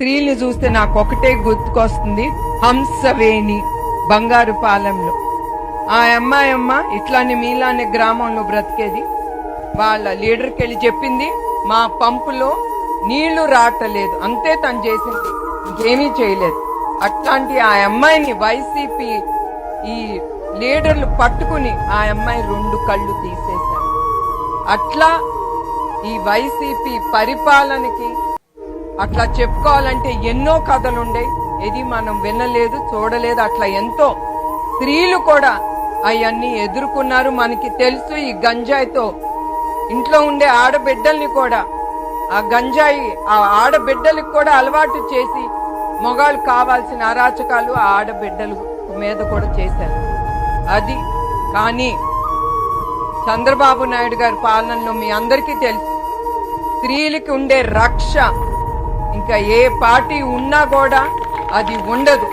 స్త్రీల్ని చూస్తే నాకు ఒకటే గుర్తుకొస్తుంది హంసవేణి బంగారు పాలెంలో. ఆ అమ్మాయి అమ్మ ఇట్లానే మీలానే గ్రామంలో బ్రతికేది. వాళ్ళ లీడర్కి వెళ్ళి చెప్పింది మా పంపులో నీళ్ళు రాటలేదు అంతే తను చేసింది ఇంకేమీ చేయలేదు. అట్లాంటి ఆ అమ్మాయిని వైసీపీ ఈ లీడర్లు పట్టుకుని ఆ అమ్మాయి రెండు కళ్ళు తీసేశారు. అట్లా ఈ వైసీపీ పరిపాలనకి అట్లా చెప్పుకోవాలంటే ఎన్నో కథలుండే. ఇది మనం వినలేదు చూడలేదు అట్లా ఎంతో స్త్రీలు కూడా అవన్నీ ఎదుర్కొన్నారు. మనకి తెలుసు ఈ గంజాయితో. ఇంట్లో ఉండే ఆడబిడ్డల్ని కూడా ఆ గంజాయి ఆ ఆడబిడ్డలకు కూడా అలవాటు చేసి మొగాళ్ళు కావాల్సిన అరాచకాలు ఆ ఆడబిడ్డల మీద కూడా చేశారు. అది కానీ చంద్రబాబు నాయుడు గారి పాలనలో మీ అందరికీ తెలుసు. స్త్రీలకి ఉండే రక్ష ఇంకా ఏ పార్టీ ఉన్నా కూడా అది ఉండదు.